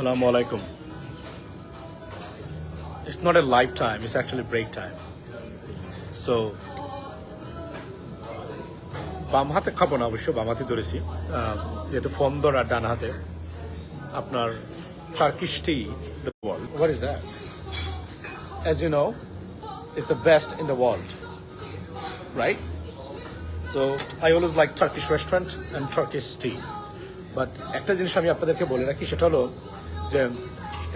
Assalamu alaikum. It's not a lifetime, it's actually break time. So, বাম হাতে খাব না অবশ্য বাম হাতে ধরেছি। যেহেতু ফোন ধরা ডান হাতে। আপনার Turkish tea the world what is that as you know is the best in the world right তো I always like Turkish restaurant and Turkish tea but একটা জিনিস আমি আপনাদেরকে বলে রাখি সেটা হলো যে,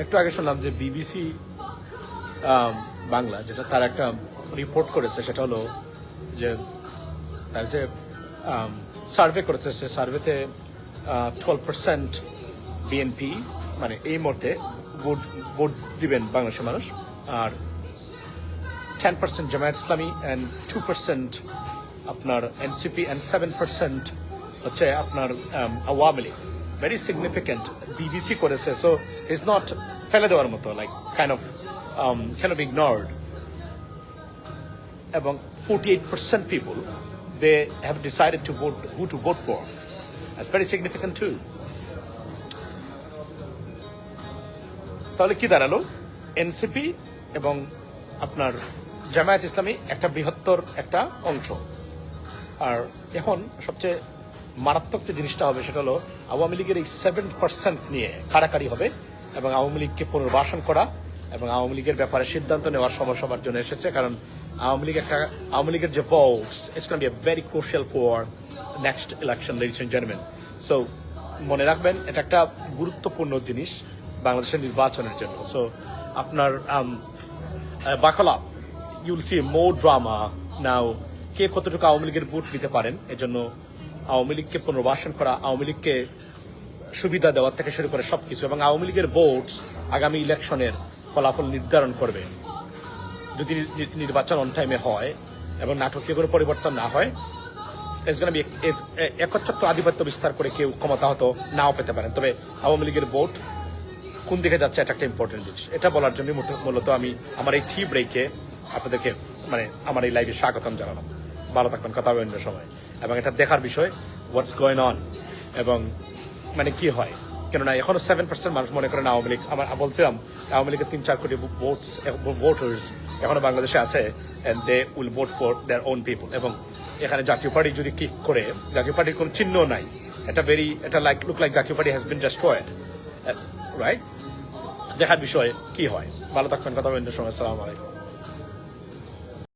একটু আগে শুনলাম যে বিবিসি বাংলা, যেটা তার একটা রিপোর্ট করেছে, সেটা হলো যে, তার যে সার্ভে করেছে, সে সার্ভেতে টুয়েলভ পার্সেন্ট বিএনপি মানে এই মুহূর্তে ভোট ভোট দিবেন বাংলাদেশের মানুষ, আর ten percent Jamaat Islami and two percent আপনার এনসিপি অ্যান্ড সেভেন পার্সেন্ট হচ্ছে আপনার Awami League. Very significant BBC করেছে সো ইজ নট ফেলে দেওয়ার মতো like kind of can of ignored এবং forty eight percent people they have decided to vote who to vote for That's very significant, too. তাহলে কি দাঁড়াল? NCP এবং আপনার জামায়াত ইসলামী একটা বৃহত্তর একটা অংশ। আর এখন সবচেয়ে মারাত্মক যে জিনিসটা হবে সেটা হলো আওয়ামী লীগের এই সেভেন পার্সেন্ট নিয়ে কারাকারি হবে এবং আওয়ামী লীগকে পুনর্বাসন করা এবং আওয়ামী লীগের ব্যাপারে সিদ্ধান্ত নেওয়ার সময় সবার জন্য এসেছে কারণ আওয়ামী লীগ একটা আওয়ামী লীগের যে votes it's can be a very crucial for next election ladies and gentleman so মনে রাখবেন, এটা একটা গুরুত্বপূর্ণ জিনিস বাংলাদেশের নির্বাচনের জন্য সো আপনার বাকলা you'll see up. Drama now. কে কতটুকু আওয়ামী লীগের ভোট নিতে পারেন, এজন্য আওয়ামী লীগকে পুনর্বাসন করা, আওয়ামী লীগকে সুবিধা দেওয়ার থেকে শুরু করে সবকিছু এবং আওয়ামী লীগের ভোট আগামী ইলেকশনের ফলাফল নির্ধারণ করবে। যদি নির্বাচন অন টাইমে হয় এবং নাটকীয় কোনো পরিবর্তন না হয় বি একচ্ছত্ব আধিপত্য বিস্তার করে কেউ ক্ষমতা হতো নাও পেতে পারেন। তবে আওয়ামী লীগের ভোট কোন দিকে যাচ্ছে এটা একটা ইম্পর্টেন্ট জিনিস। এটা বলার জন্য মূলত আমি আমার এই টি ব্রেকে আপনাদেরকে মানে আমার এই লাইভে স্বাগতম জানালাম। ভালো থাকবেন কথা অন্য সময়। এবং এটা দেখার বিষয় হোয়াটস গোয়েন অন এবং মানে কি হয়? কেননা এখনও সেভেন পার্সেন্ট মানুষ মনে করেন আওয়ামী লীগ আমার বলছিলাম, আওয়ামী লীগের তিন চার কোটি ভোটস ভোটার্স এখনও বাংলাদেশে আছে and they will vote for their own people এবং এখানে জাতীয় পার্টি যদি কি করে, জাতীয় পার্টির কোনো চিহ্ন নাই। এটা ভেরি এটা like look like Jatiya Party has been destroyed right দেখার বিষয় কি হয়? ভালো থাকবেন কথা বলেন সময়, আসসালামু আলাইকুম।